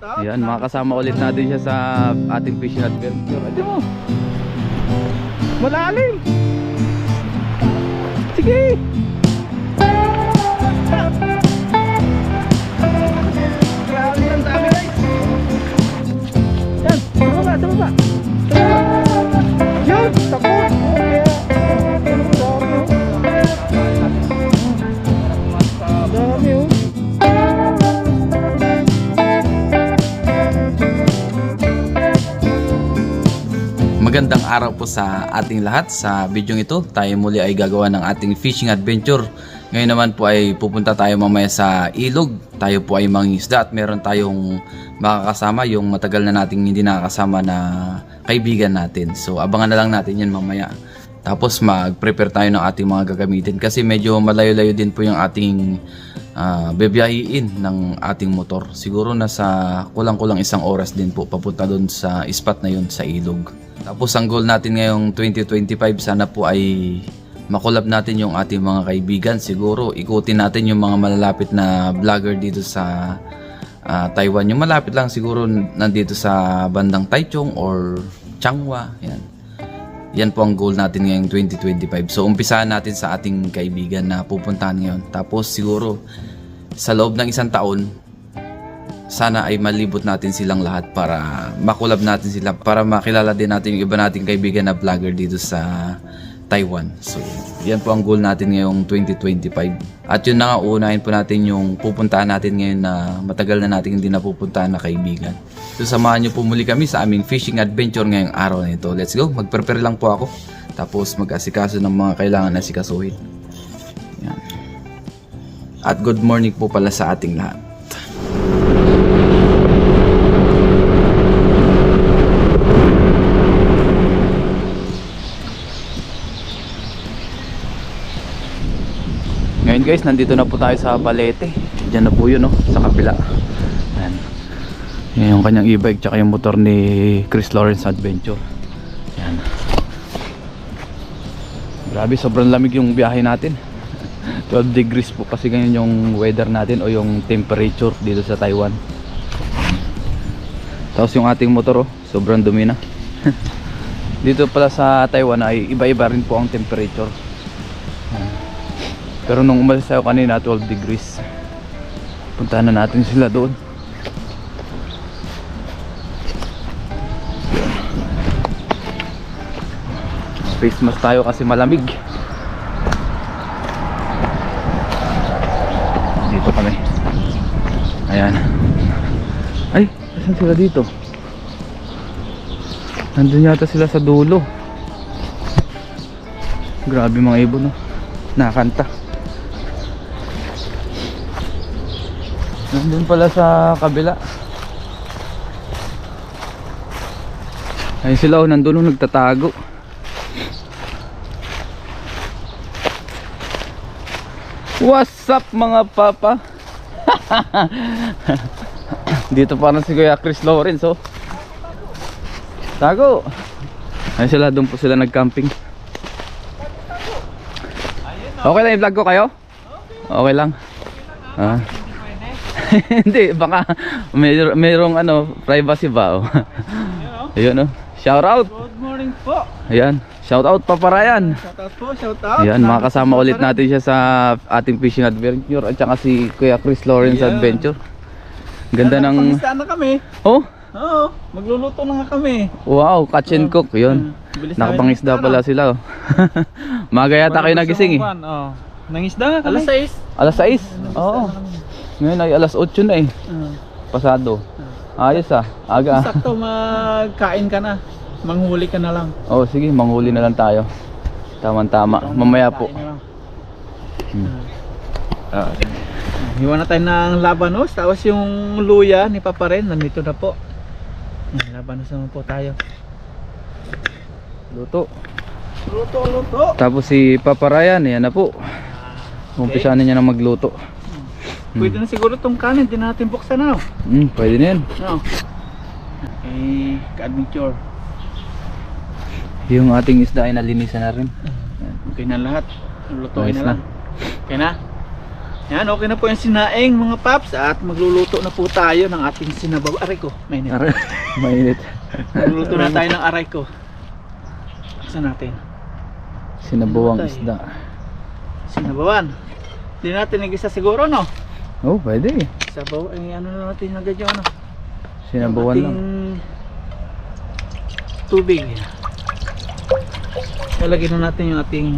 Ayan, makakasama ulit natin siya sa ating fishing adventure. Ate mo! Malalim! Sige! Grabe ang dami guys! Yan, tumaba, tumaba! Yan, Magandang araw po sa ating lahat. Sa video ito, tayo muli ay gagawa ng ating fishing adventure. Ngayon naman po ay pupunta tayo mamaya sa ilog. Tayo po ay mangingisda at meron tayong makakasama yung matagal na nating hindi nakakasama na kaibigan natin. So abangan na lang natin yan mamaya. Tapos mag-prepare tayo ng ating mga gagamitin kasi medyo malayo-layo din po yung ating ah, bebiyahiin ng ating motor. Siguro nasa kulang-kulang isang oras din po papunta doon sa spot na yun sa ilog. Tapos ang goal natin ngayong 2025 sana po ay makulab natin yung ating mga kaibigan. Siguro ikutin natin yung mga malalapit na vlogger dito sa ah, Taiwan. Yung malapit lang siguro nandito sa bandang Taichung or Changhua. Yan. Yan po ang goal natin ngayong 2025. So umpisahan natin sa ating kaibigan na pupuntahan ngayon. Tapos siguro sa loob ng isang taon, sana ay malibot natin silang lahat para makulab natin sila para makilala din natin yung iba nating kaibigan na vlogger dito sa Taiwan. So, yan po ang goal natin ngayong 2025. At yun na nga, uunahin po natin yung pupuntahan natin ngayon na matagal na natin hindi napupuntahan na kaibigan. So, samahan nyo po muli kami sa aming fishing adventure ngayong araw na ito. Let's go! Mag-prepare lang po ako. Tapos mag-asikaso ng mga kailangan na sikasuhin. Yan. At good morning po pala sa ating lahat. Guys, nandito na po tayo sa Balete. Diyan na po yun, no? sa kapila. Ayan. Yan yung kanyang e-bike tsaka yung motor ni Chris Lawrence Adventure. Yan. Grabe, sobrang lamig yung biyahe natin. 12 degrees po kasi ganyan yung weather natin o yung temperature dito sa Taiwan. Tapos yung ating motor, oh, sobrang dumi na. dito pala sa Taiwan ay iba-iba rin po ang temperature. Pero nung umalis tayo kanina 12 degrees Puntahan na natin sila doon. Face mask tayo kasi malamig. Dito kami. Ayan. Ay, saan sila dito? Nandun yata sila sa dulo. Grabe mga ibon no? Nakakanta Nandun pala sa kabila. Ayun sila oh, nandun oh, nagtatago. What's up mga papa? Dito parang si Kuya Chris Lawrence oh. Tago. Ayun sila, doon po sila nag-camping. Okay lang i-vlog ko kayo? Okay lang. Ah. Hindi, baka may mayroong ano, privacy ba? Oh. Ayun oh. Shout out. Good morning po. Ayan. Shout out Paparayan. Shout out po, shout out. Ayan, makakasama ulit natin siya sa ating fishing adventure at saka si Kuya Chris Lawrence Yeah. Adventure. Ganda ng Pangisda na kami. Oh, Oo, magluluto na nga kami. wow, catch and cook 'yun. Bilis Nakapangisda pala sila. oh. Maga yata kayo nagising eh. Oh. Nangisda nga kami. Alas 6. Alas 6. Oo. Ngayon ay alas 8 na eh. Pasado. Ayos ah. Aga. Sakto magkain ka na. Manghuli ka na lang. Oh, sige, manghuli na lang tayo. Tama-tama. Mamaya po. Hmm. Ah, Hiwa na tayo ng labanos. Tapos yung luya ni Papa rin. Nandito na po. Hmm, Labanos naman po tayo. luto. Luto, luto. Tapos si Papa Ryan, yan na po. Umpisa na niya na magluto. Pwede na siguro tong kanin. Di natin buksan na. no? Hmm, pwede na yan. No. Eh, ka-adventure. Yung ating isda ay nalinisan na rin. Okay na lahat. Lutuin na lang. Okay na? Yan, okay na po yung sinaing mga paps at magluluto na po tayo ng ating sinabaw. Aray ko, mainit. Aray, mainit. Magluluto na tayo ng aray ko. Saan natin? Sinabawang isda. Sinabawan. Hindi natin nag-isa siguro, no? Oh, pwede. Sabaw, eh, ano na natin agad yung ano? Sinabawan Yung lang. Tubig. Lalagyan na natin yung ating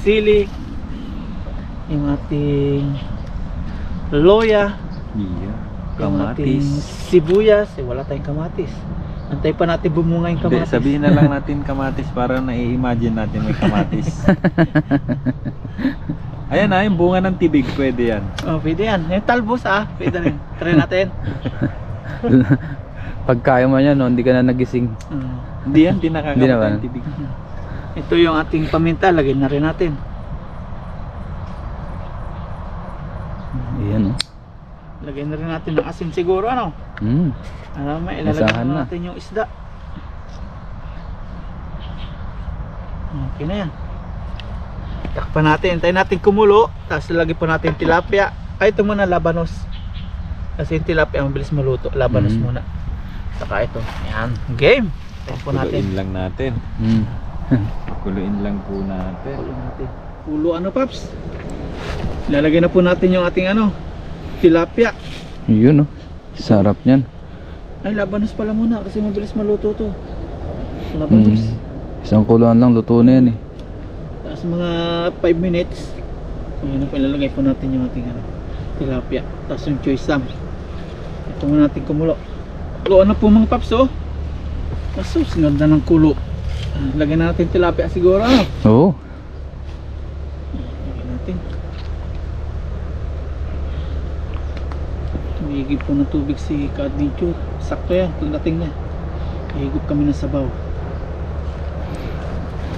sili, yung ating loya, Iya. yung ating Kamatis. sibuyas. Eh, wala tayong kamatis. Antay pa natin bumunga yung Hindi, kamatis. sabihin na lang natin kamatis para nai-imagine natin may kamatis. Ayan na, yung bunga ng tibig, pwede yan. Oh, pwede yan. Yung talbos ah, pwede rin. Try natin. Pag kaya mo yan, no, hindi ka na nagising. Mm. Hindi yan, di nakakamatay Hindi naman. yung tibig. Ito yung ating paminta, lagyan na rin natin. Ayan, oh. Lagyan na rin natin ng asin siguro, ano? Mm. Alam mo, ilalagay Isahan na na. natin yung isda. Okay na yan. Takpan natin, hintayin natin kumulo, tapos lalagyan pa natin tilapia. Ay, ito muna, labanos. Kasi yung tilapia, mabilis maluto. Labanos Mm. muna. Saka ito. Yan. Game. Hintayin po natin. Kuluin lang natin. Mm. Kuluin lang po natin. Pulo natin. Pulo ano, Paps? Lalagyan na po natin yung ating ano, tilapia. Yun, oh. Sarap niyan. Ay, labanos pala muna kasi mabilis maluto to. Labanos. Mm. Isang kuluan lang, luto na yan eh. Tapos mga 5 minutes, ayun po ilalagay po natin yung ating ano, tilapia. Tapos yung choy sam. Ito muna natin kumulo. Kulo na po mga paps oh. Asus, ganda ng kulo. Ah, Lagyan na natin tilapia siguro ano. Oo. Lagyan natin. Humigip po ng tubig si ka-adventure. Sakto yan, pagdating niya. Higop kami ng sabaw.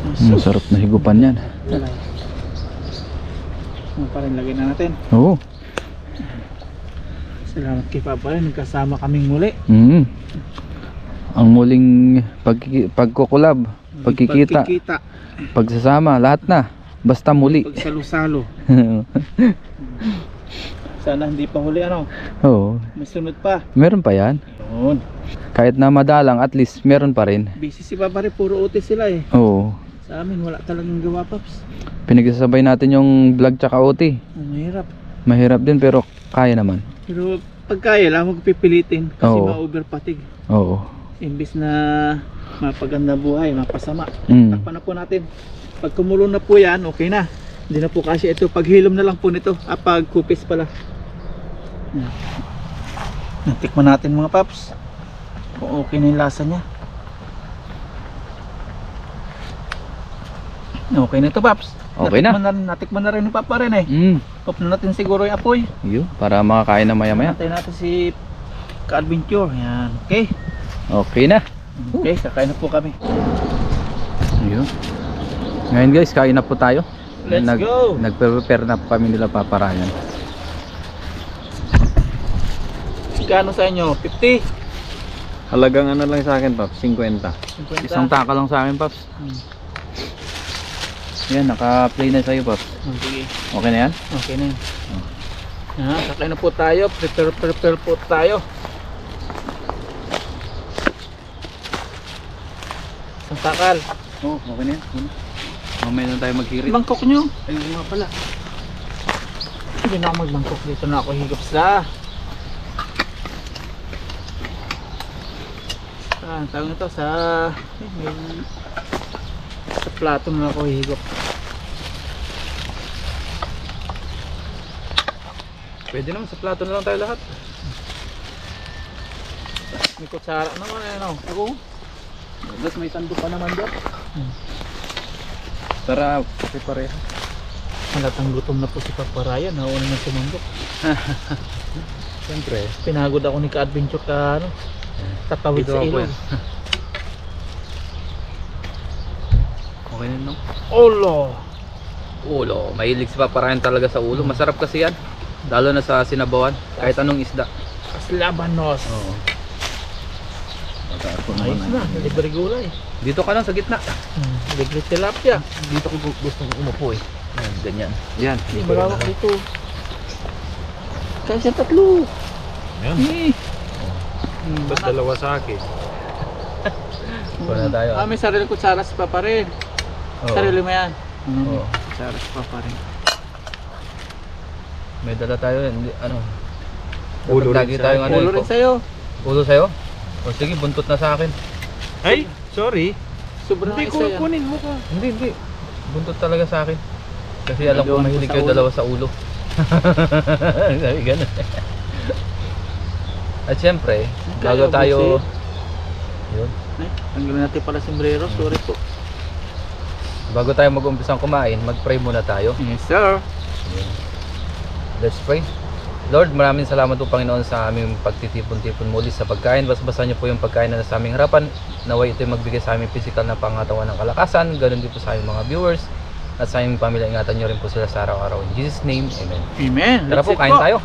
Mm, sarap na higupan yan. Ano pa rin, lagyan na natin. Oo. Salamat kay Papa rin, nagkasama kaming muli. Mm. Ang muling pagkiki- pagkukulab, pagkikita, Pagkikita, pagsasama, lahat na. Basta muli. pagsalo-salo. Sana hindi pa huli ano, Oo. may sunod pa. Meron pa yan. Yun. Kahit na madalang, at least meron pa rin. Busy si Papa rin, puro uti sila eh. Oo. Sa amin, wala talagang gawa, Paps. Pinagsasabay natin yung vlog tsaka OT. Ang mahirap. Mahirap din pero kaya naman. Pero pag kaya lang, huwag pipilitin kasi Oo. ma-overpatig. Oo. Imbis na mapaganda buhay, mapasama. Mm. Takpan na po natin. Pag kumulo na po yan, okay na. Hindi na po kasi ito. Paghilom na lang po nito. Ah, pag kupis pala. Yan. Yan, Tikman natin mga paps. Kung okay na yung lasa niya. Okay na ito paps. Okay na. Natikman na, rin- natikman na rin ni Papa rin eh. Mm. Off na natin siguro yung apoy. Yun, para makakain na maya maya. Antayin natin si ka-adventure. Yan. Okay. Okay na. Okay, kakain na po kami. Yun. Ngayon guys, kain na po tayo. Let's go. Nagpe-prepare na po kami nila paparayan. Kano sa inyo? 50? Halagang ano lang sa akin, Pap? 50. 50? Isang taka lang sa akin, Paps. Hmm. Yan, naka-play na sa'yo, Paps. Oh, Sige. Okay na yan? Okay na yun. Ah, kakain na po tayo. Prepare, prepare po tayo. Isang takal. Oo, oh, okay na yan. Mamaya na tayo magkirit. Bangkok nyo. Ayun nga pala. Hindi na ako magbangkok. Dito na ako higop sa... Ah, tawag nito sa... Eh, may... Plato na ako higop. Pwede naman, sa plato na lang tayo lahat. May kutsara naman eh, no? Oo. Tapos may sando pa naman doon. Hmm. Tara, pare Halatang gutom na po si Papa Ryan. Nauna na sumandok. Siyempre. Pinagod ako ni ka-adventure ka ano. Tatawid sa ako ilog. Olo! Ulo. Mahilig si paparayan talaga sa ulo. Masarap kasi yan. Lalo na sa sinabawan. Kahit anong isda. As labanos. Oo. Ayos na. Libre gulay. Dito ka lang sa gitna. Hmm. Libre tilapia. Dito ko gusto umupo eh. Yan, ganyan. Yan. Hindi malawak dito. Kasi tatlo. Yan. Eh. Ba't dalawa sa akin? Wala tayo. Ah, may sarili kutsaras pa pa rin. Oo. Sarili mo yan. Ano? Oo. Kutsaras pa pa rin. May dala tayo. Hindi, ano. Ulo rin Lagi sa tayong ano. Ulo eh, rin sa'yo. Ulo sa'yo? O sige, buntot na sa akin. Ay, sorry. Sobrang Hindi isa ko yan. kunin mo ka. Hindi, hindi. Buntot talaga sa akin. Kasi alam ko ko mahilig sa kayo ulo. dalawa sa ulo. Sabi ganun. At syempre, bago Kaya, tayo... Yun. Ay, tanggalin natin pala sombrero. Sorry po. Bago tayo mag-umpisang kumain, mag-pray muna tayo. Yes, sir. Let's pray. Lord, maraming salamat po Panginoon sa aming pagtitipon-tipon muli sa pagkain. Basbasan niyo po yung pagkain na nasa aming harapan. Naway ito magbigay sa aming physical na pangatawan ng kalakasan. Ganon din po sa aming mga viewers. At sa aming pamilya, ingatan niyo rin po sila sa araw-araw. In Jesus' name, Amen. Amen. Tara Let's po, kain tayo.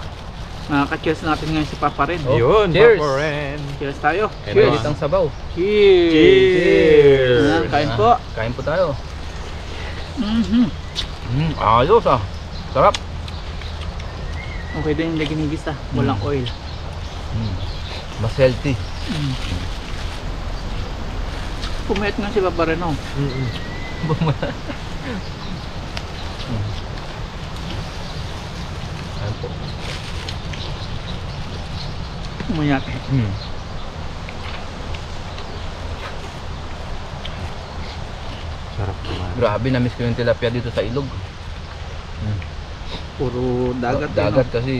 Nakaka-cheers natin ngayon si Papa rin. Oh, Yun, cheers. Papa Ren. Cheers tayo. Cheers. naman. ang sabaw. Cheers. Cheers. Ayan, kain po. Ah, Kain po tayo. Mhm. Mm, ayos ah. Sarap. Okay din yung ginigis ah. Walang oil. Mm. Mas healthy. Mm. Pumayat nga si Papa rin oh. Mm-mm. Ayan po. Pumayat. Mm. Sarap naman. Grabe, na-miss ko yung tilapia dito sa ilog. Mm. Puro dagat. yun, dagat kasi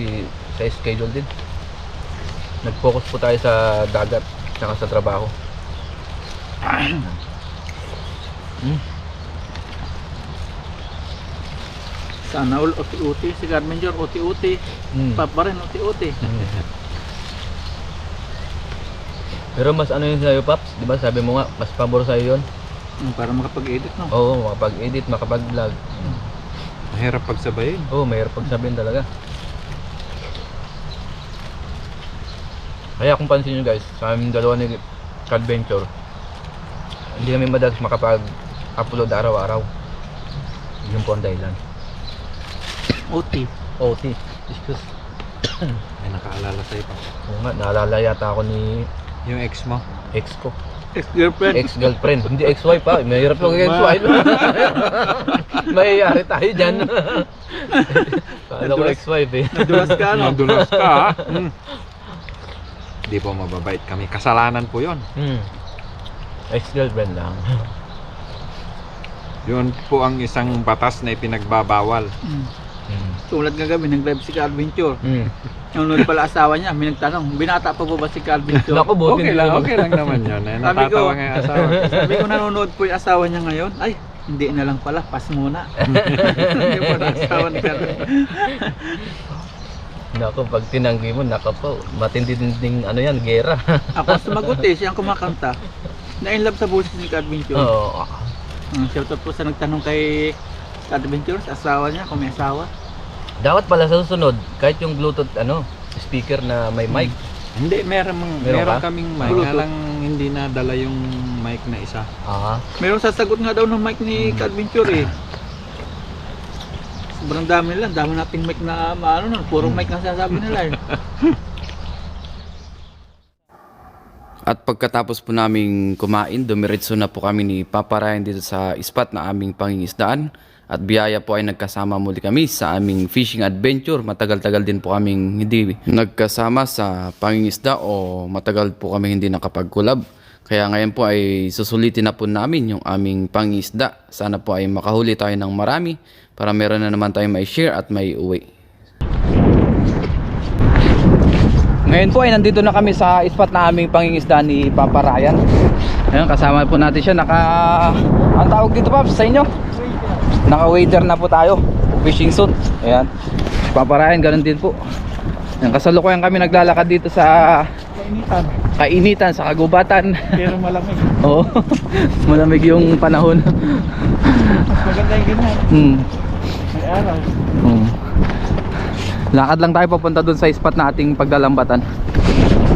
sa schedule din. Nag-focus po tayo sa dagat tsaka sa trabaho. Mm. oh. Sana all uti-uti. Si Carmen Jor uti-uti. Mm. Papa rin uti-uti. Pero mas ano yun sa'yo, Paps? Di ba sabi mo nga, mas pabor sa'yo yun? Mm, Para makapag-edit no. Oo, makapag-edit, makapag-vlog. Mahirap pagsabayin. Oo, mahirap pagsabihin talaga. Kaya kung pansin nyo guys, sa aming dalawa ni Adventure, hindi kami madalas makapag-upload araw-araw. Yun po ang dahilan. Uti. OT. Excuse. Ay, nakaalala sa'yo pa. Oo nga, naalala yata ako ni Yung ex mo. ex ko. Ex-girlfriend. Ex-girlfriend. Hindi ex-wife pa. Mahirap yung ex-wife. Mayayari tayo dyan. Paano ko ex-wife eh. Nadulas ka no. Nadulas ka ha? Mm. Di po mababait kami. Kasalanan po yon. Hmm. Ex-girlfriend lang. Yun po ang isang batas na ipinagbabawal. Mm. Hmm. Tulad nga gabi, nag-live si Adventure. Hmm. Yung nung pala asawa niya, may nagtanong, binata pa po ba si Adventure? Naku, buti Okay lang, okay lang naman yun. Eh, Sabi ko- natatawa nga yung asawa. Sabi ko nanonood po yung asawa niya ngayon. Ay, hindi na lang pala, pas muna. Hindi po na asawa ni. Naku, pag tinanggi mo, naka po. Matindi ding ano yan, gera. Ako sumagot eh, siya ang kumakanta. Na-in love sa boses ni Adventure. Oo. Uh, shoutout po sa nagtanong kay Adventure, sa asawa niya, kung may asawa. Dapat pala sa susunod, kahit yung Bluetooth ano, speaker na may mic. Hindi, meron, mang- Meron meron ka? kaming mic. Bluetooth. Lang hindi nadala yung mic na isa. Ah. Mayroong sasagot nga daw ng mic ni Adventure eh. Sobrang dami nila, dami nating mic na maano nun, puro mic ang sasabi nila eh. At pagkatapos po naming kumain, dumiretso na po kami ni Papa Ryan dito sa spot na aming pangingisdaan. At biyaya po ay nagkasama muli kami sa aming fishing adventure. Matagal-tagal din po kaming hindi nagkasama sa pangingisda o matagal po kami hindi nakapag-collab. Kaya ngayon po ay susulitin na po namin yung aming pangingisda. Sana po ay makahuli tayo ng marami para meron na naman tayo may share at may uwi. Ngayon po ay nandito na kami sa spot na aming pangingisda ni Papa Ryan. Ayun, kasama po natin siya. Naka... Ang tawag dito Paps sa inyo? Naka-wader na po tayo. Fishing suit. Ayan. Si Papa Ryan, ganun din po. Ayan, kasalukuyan kami naglalakad dito sa Kainitan, kainitan, sa kagubatan. pero malamig. Oo. Malamig yung panahon. Mas maganda yung ganyan, hmm. may araw. Hmm. Lakad lang tayo papunta dun sa spot na ating pagdalambatan.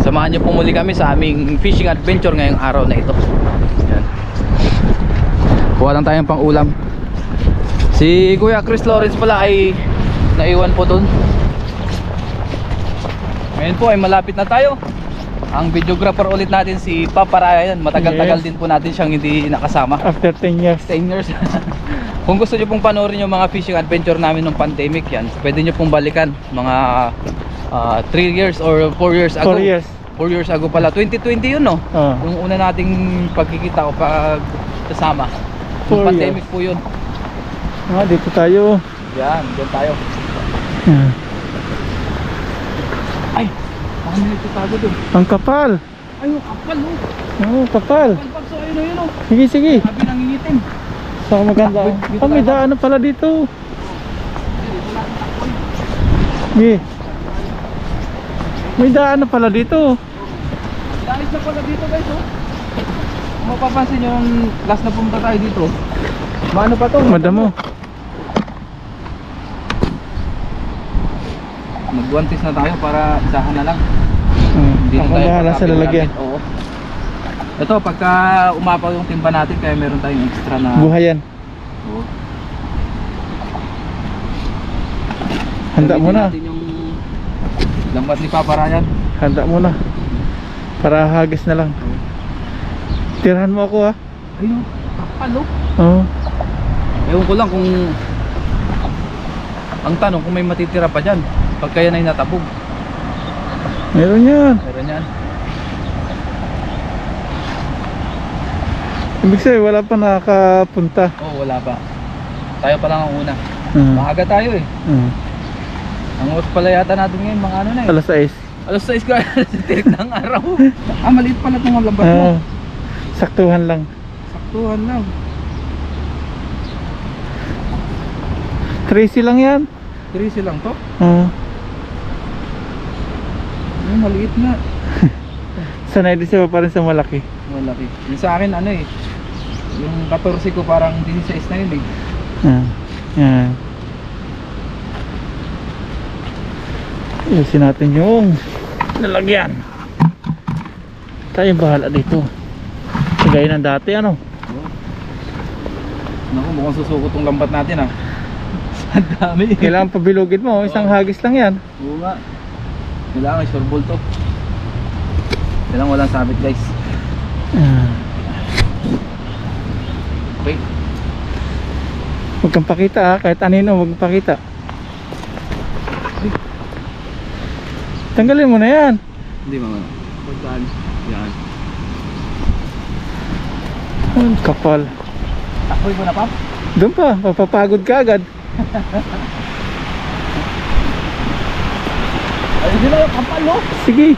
Samahan niyo po muli kami sa aming fishing adventure ngayong araw na ito. Yan. Kuha lang tayong pang ulam. Si Kuya Chris Lawrence pala ay naiwan po dun. Ngayon po ay malapit na tayo. Ang videographer ulit natin si Papa Ryan. Matagal-tagal Yes. din po natin siyang hindi nakasama. After 10 years. 10 years. Kung gusto nyo pong panoorin yung mga fishing adventure namin nung pandemic yan, pwede nyo pong balikan mga 3 years or 4 years ago. 4 years. 4 years ago pala. 2020 yun no? Oh. Yung una nating pagkikita o pag kasama. Four Yung pandemic po yun. Ah, dito tayo. Yan, dyan tayo. Ah, Ay, baka may nagtatago dun. ang kapal. Ay, yung kapal oh. Oh, kapal. Kapal so ayun o yun oh. Sige, sige. Sabi nangingitim. Saka maganda. Ah, Ah, may tayo. daanan pala dito. Sige. May daanan pala dito. Dahil na pala dito guys oh. Mapapansin yung last na pumunta tayo dito. Maano pa to? Madamo. Magwantis na tayo para isahan na lang. Hmm. Hindi na tayo bahala sa lalagyan. Oo. Ito, pagka umapaw yung timba natin, kaya meron tayong extra na... Buhayan. Oo. Handa mo na. yung lambat ni Papa Ryan. Handa mo na. Para hagis na lang. Tirahan mo ako ha. Ayun, kapal oh. Oo. Ewan ko lang kung... Ang tanong kung may matitira pa dyan. Pag kaya na natabog. Meron yan. Meron yan. Ibig sabihin wala pa nakakapunta. Oo, wala pa. Tayo pa lang ang una. Hmm. Maaga tayo eh. Hmm. Ang oras pala yata natin ngayon, mga ano na eh. Alas 6. Alas 6 ka sa tirik ng araw. ah, maliit pala itong lambat mo. Ah, saktuhan lang. Saktuhan lang. Tracy lang yan. 13 lang to. Ah, Ay, maliit nga. sanay din siya pa rin sa malaki. Malaki. Yung sa akin ano eh. Yung 14 ko parang 16 na yun eh. Ah, yan. Ayusin natin yung lalagyan. Tayo bahala dito. Gaya ng dati ano. Naku, mukhang susuko tong lambat natin ah. Ang dami. Kailangan pabilugin mo. Isang hagis lang yan. Oo nga. Kailangan sure ball to. Kailangan walang sabit guys. Ah, Okay. huwag kang pakita ha. Kahit anino huwag kang pakita. Tanggalin mo na yan. Hindi mga. Pagkaan. Yan. Ang kapal. Takboy mo na pa? Doon pa. Papapagod ka agad. Ayun nila yung kapal no? Sige.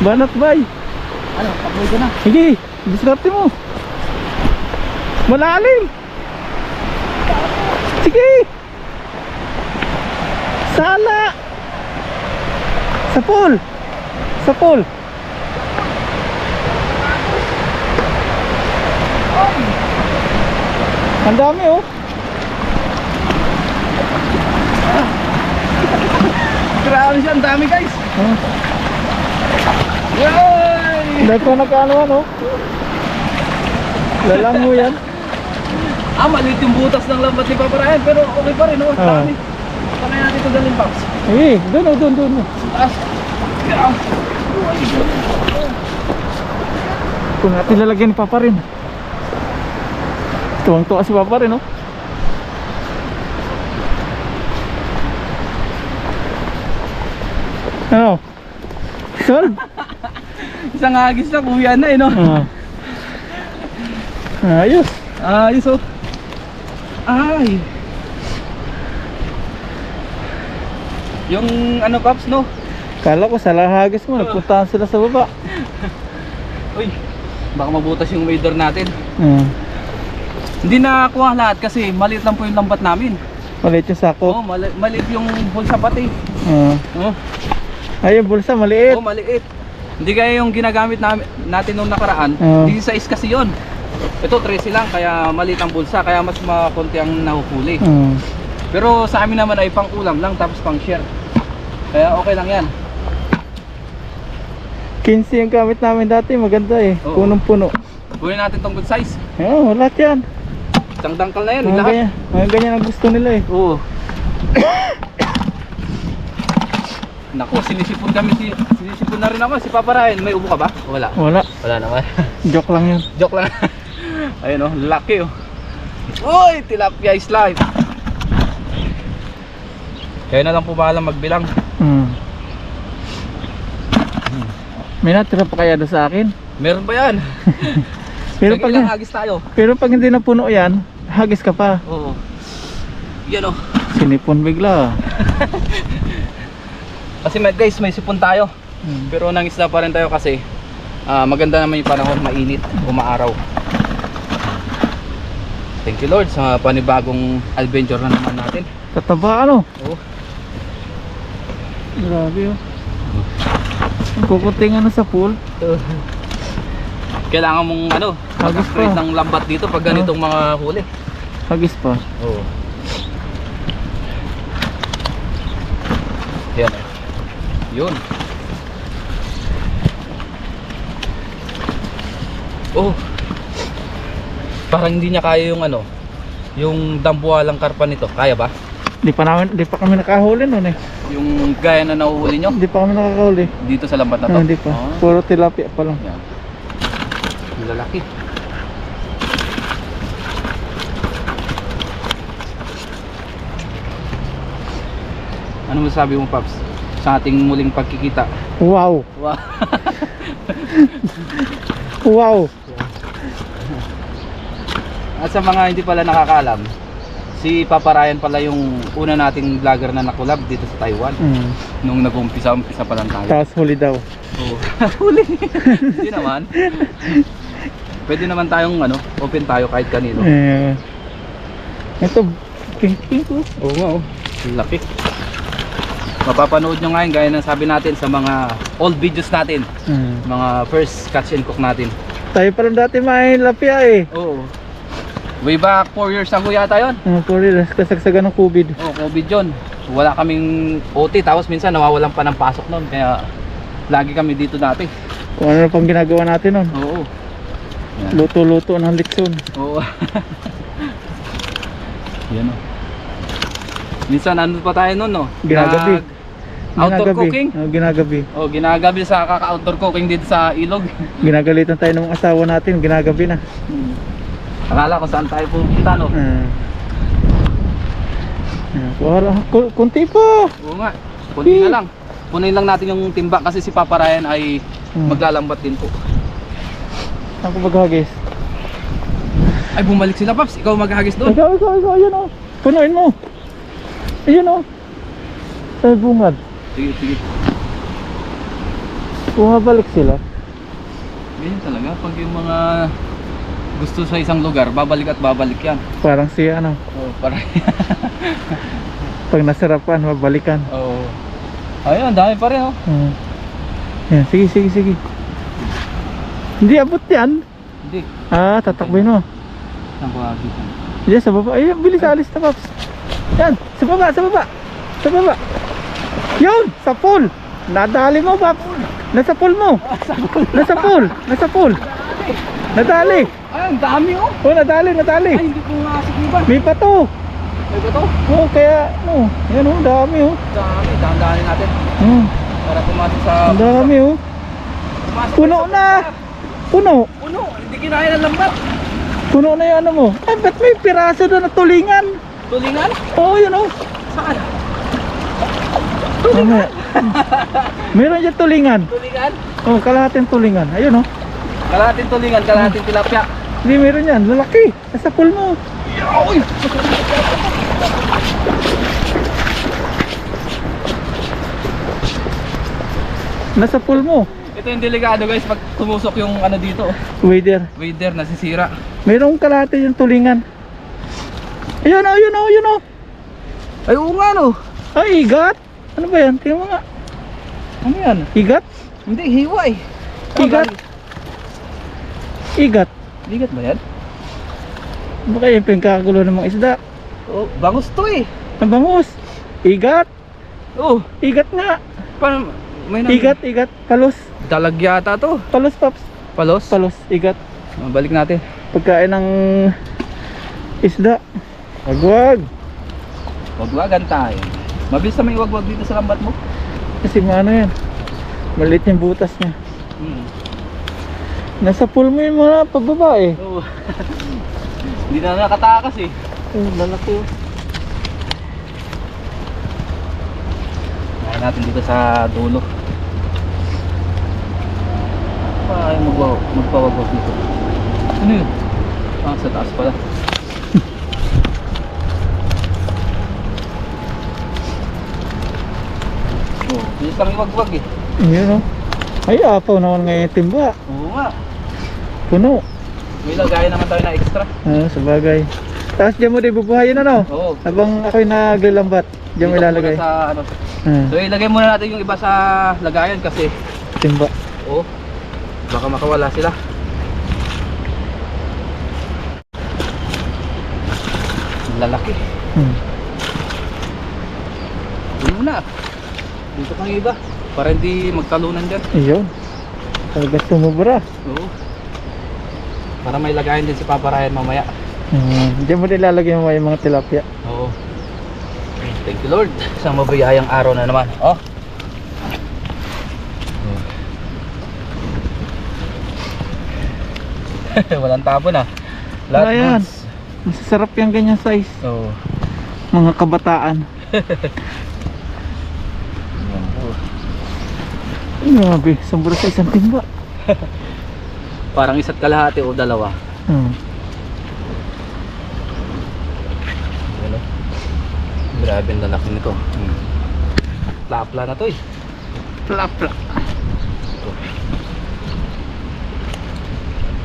Banat bay. Ano, takboy ko na. Sige. Diskarte mo. Malalim. Sige. Sala. Sa pool. Sa pool. Ang dami oh. Grabe siya, ang dami guys. Oh. Yay! Dahil ko nagkano ano. Lalang mo yan. Ah, maliit yung butas ng lambat ni Papa Ryan, pero okay pa rin, oh. Ah. dami. Saan kaya natin ito dalhin, Paps? Eh, doon oh, doon, doon. Taas. Yeah. Kung natin lalagyan ni Papa rin. Tuwang-tuwa si Papa rin, oh. Ano? Solve? Isang agis na, kuya na eh, no? Ah. Ayos. Ayos, oh. Ay. Yung ano, Paps, no? Kala ko sa lahagis mo, nagpuntahan sila sa baba. Uy, baka mabutas yung wader natin. Ah. Hindi nakakuha lahat kasi maliit lang po yung lambat namin. Maliit yung Oo, sako. oh, mali- maliit yung bulsa pati. Ah. Oh, Ay, yung bulsa, maliit. oh, maliit. Hindi kaya yung ginagamit namin, natin nung nakaraan. Oo. Hindi size kasi yon. Ito 13 lang kaya maliit ang bulsa kaya mas makonti ang nahuhuli. Ah. Pero sa amin naman ay pang ulam lang tapos pang share. Kaya okay lang yan. 15 yung gamit namin dati, maganda eh. Oo. Punong-puno. Kunin natin tong good size. Oo, lahat yan. Isang dangkal na yan, Mga lahat. ganyan, mga ganyan ang gusto nila eh. Oo. Naku, sinisipon kami si sinisipon na rin ako si Papa Ryan. May ubo ka ba? Wala. Wala. Wala naman. Joke lang yun. Joke lang. Ayun oh, laki oh. Uy, tilapia is live. Kayo na lang po bahala magbilang. Hmm. May natira pa kaya doon sa akin? Meron ba yan? Pero pag, ilang hagis tayo. pero pag hindi napuno yan, hagis ka pa. Oo. Yan oh. Sinipon bigla. Kasi may, guys, may sipon tayo. Hmm. Pero nang isda pa rin tayo kasi ah, maganda naman yung panahon, mainit, umaaraw. Thank you Lord sa panibagong adventure na naman natin. Tataba ano? Oh. Grabe oh. Ang kukunting ano sa pool. Kailangan mong ano, Hagis pa. ng lambat dito pag ganitong mga huli. Hagis pa. Oo. Yan. Yun. Oh. Parang hindi niya kaya yung ano, yung dambuhalang karpa nito. Kaya ba? Di pa namin, di pa kami nakahuli noon eh. Yung gaya na nahuhuli nyo Di pa kami nakakahuli. dito sa lambat na to. Ah, di pa. Ah, Puro tilapia pa lang. yan. Lalaki. Ano masabi mo, Paps? Sa ating muling pagkikita. Wow! Wow. Wow! At sa mga hindi pala nakakaalam, si Papa Ryan pala yung una nating vlogger na nakulab dito sa Taiwan. Mm. Nung nag-umpisa, umpisa pa lang tayo. Tapos huli daw. Oo. Huli. Hindi naman. Pwede naman tayong ano, open tayo kahit kanino. Eh, ito, pink pink oh. Oo oh. Laki. Mapapanood nyo ngayon gaya ng sabi natin sa mga old videos natin. Mm. Mga first catch and cook natin. Tayo pa rin dati may lapia eh. Oo. Way back 4 years ago yata yun. Mga puri, kasagsagan ng COVID. Oh, COVID yun. Wala kaming OT tapos minsan nawawalan pa ng pasok noon kaya lagi kami dito dati. Kung ano pang ginagawa natin nun. Oo. Luto-luto ng litson. Oo. Yan oh. Minsan ano pa tayo noon no? Ginagabi. Nag- Outdoor Ginagabi. cooking? Oh, ginagabi. Oh, ginagabi sa kaka-outdoor cooking dito sa ilog. Ginagalitan tayo ng mga asawa natin. Ginagabi na. Akala ko saan tayo pupunta no? Wala, ku- kunti pa. Oo nga. Kunti na lang. Punin lang natin yung timba kasi si Papa Ryan ay Hmm. maglalambat din po. Saan ko maghagis? Ay bumalik sila Paps, ikaw maghagis doon. Ikaw, ikaw, ikaw, ayun o. Punuin mo. Ayun o. Sa bungad. Sige, sige. Bumabalik sila. Ganyan talaga pag yung mga gusto sa isang lugar, babalik at babalik yan. Parang si ano, Oh, para pag nasarapan, mabalikan. Oo. Ayun, dami pa rin oh. Hmm. Yan, sige, sige, sige. Hindi abot yan. Hindi. Ah, tatakboy mo. Ko nakikita? Diyan sa baba. Ayun, bilis alis na, Paps. Yan, baba, sa baba. Sa baba. Yun, sa pool. Nadali mo, Paps. Nasa pool mo. Nasa pool. Nasa pool. Nadali. Ay, ang dami oh. Oh, nadali, nadali. Ay, hindi ko makasikiban. May pato. Ay, ba to? Oh, kaya, oh, yan oh, dami oh. Dami, dahan-dahanin natin. Hmm, Para pumasok sa... ang dami oh. Pumasok Puno na. Puno. Puno, hindi kinaya ng lambat. Puno na yung ano mo. Ay, ba't may piraso doon na tulingan? Tulingan? Oo, oh, yun oh. Saan? Mamaya. Meron dyan tulingan. Tulingan? Oh, kalahating tulingan. Ayun oh. Kalahating tulingan, kalahating tilapia. Hindi, meron yan. Lalaki. Nasa pool mo. Uy! Nasa pool mo. Ito yung delikado guys pag tumusok yung ano dito. Wader. Wader nasisira. Merong kalahati yung tulingan. Ayun oh, ayun oh, ayun oh. Ay oo nga no. Ay, igat. Ano ba yan? Tingnan mo nga. Ano yan? Igat? Hindi, hiwa eh. Igat. Igat. Bigat ba yan? Baka yung pingkakulo ng mga isda. Oh, bangus to eh. Ang bangus. Igat. Oh, Igat nga. paano? May nang- Igat, igat. Palos. Dalag yata to. Palos, Paps. Palos? Palos, igat. Ah, balik natin. Pagkain ng isda. Wagwag. Wagwagan tayo. Mabilis na may wagwag dito sa lambat mo. Kasi maano yan. Maliit yung butas niya. Hmm. Nasa pool mo yung mga pagbabae. Oo. Hindi na nakatakas eh. Oh, lalaki oh. Kaya natin dito sa dulo. Ay magwa magpawagwag dito. Ano yun? Ah, sa taas pala. Bilis lang iwagwag eh. Yun oh. Ay, apaw naman ngayon timba. Oo nga. Puno. May lagayan naman tayo na extra. Ah, sabagay. Tapos dyan mo din bubuhayin ano? Oo. Habang ako'y naglalambat. Diyan mo Dito ilalagay. muna Sa, ano. Ah, So ilagay muna natin yung iba sa lagayan kasi timba. oh, baka makawala sila. Ang Lalaki. Hmm. Yun muna. Dito kang iba. Para hindi magtalunan dyan. Ayun. Talaga sumubra. Oo. Para may lagayan din si Papa Ryan mamaya. Hmm. Diyan mo din ilalagay mo yung mga tilapia. Oo. Thank you Lord. Isang mabiyayang araw na naman. Oh. Walang tapon ah. Ayan. goods. Masasarap yung ganyan size. Oo. Mga kabataan. Yan po. Grabe, sumubra sa isang timba. Parang isa't kalahati o dalawa. Hmm. Ano? Grabe ang lalaki nito. Hmm. Lapla na to eh. Plap, plap.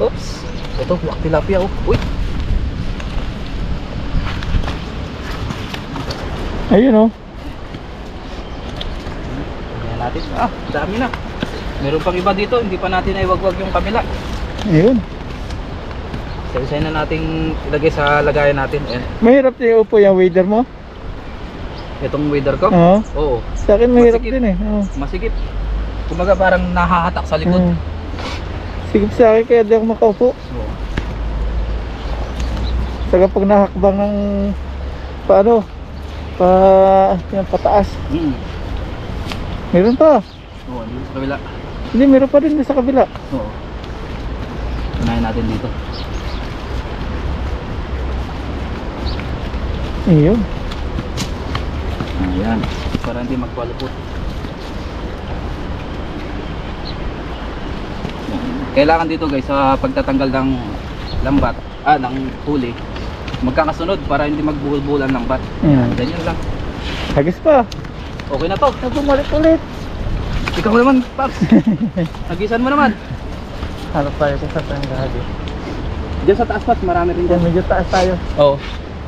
Oops. Ito, wak tilapia oh. Uy. Ayun oh. Natin. Ah, dami na. Meron pang iba dito, hindi pa natin naiwagwag yung kabila. Ayun. Isa na nating ilagay sa lagayan natin. Ayan. Mahirap din upo yung wader mo. Itong weather ko. Oo. Oo. Sa akin mahirap Masikip. din eh. Oo. Masikip. Kumbaga parang nahahatak sa likod. Oo. Sigip sa akin kaya di ako makaupo. Oo. Saka pag nahakbang ng paano pa yung pataas. Mm. Meron pa. Oo, dito sa kabila. Hindi, meron pa din sa kabila. Oo. Unahin natin dito. Ayun. Ayan. Para hindi magpalupot. Kailangan dito guys sa pagtatanggal ng lambat, ah ng huli, magkakasunod para hindi magbuhol-bulan ng bat. Ayan. Ganyan lang. Hagis pa. Okay na to. Ako ulit. Ikaw naman, Paps. Nagisan mo naman. Hanap tayo saan tayong gahagi. Diyan sa taas, Paps, marami rin dyan. medyo taas tayo. Oo.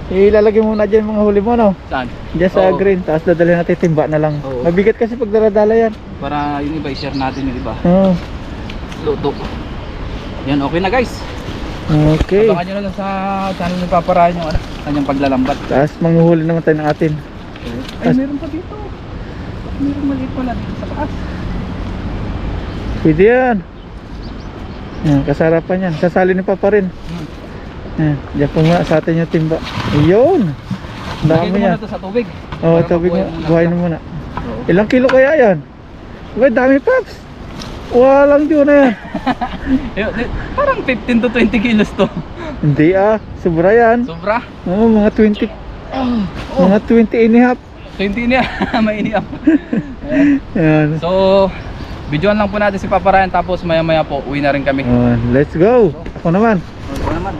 Ilalagay muna dyan mga huli mo, no? Saan? Diyan sa Oo. green, tapos dadalhin natin timba na lang. Oo. Mabigat kasi pag daradala yan. Para yung iba, i-share natin yung iba. Oo. Luto. Yan, okay na guys. Okay. Abangan nyo na lang sa channel ni Papa Ryan yung ano, kanyang paglalambat. Tapos manguhuli naman tayo ng atin. Ay, meron pa dito. Meron maliit pala dito sa taas. Pwede yan. Yan, kasarapan yan. Sasali ni Papa rin. Hmm. Yan, diyan po nga sa atin yung timba. Ayun. Ang Lagay ko Dami muna yan. to sa tubig. Oo, Para tubig mo. muna Buhayin mo muna. Oo. Ilang kilo kaya yan? Uy, dami paps. Walang Diyo na yan. Parang 15 to 20 kilos to. Hindi ah, sobra yan. Sobra. Oo, mga 20, Oh, mga 20 and a half. 20 niya. Mainiap. Yan. So, videoan lang po natin si Papa Ryan tapos maya maya po uwi na rin kami. Oh, let's go. Ako naman. Ako naman.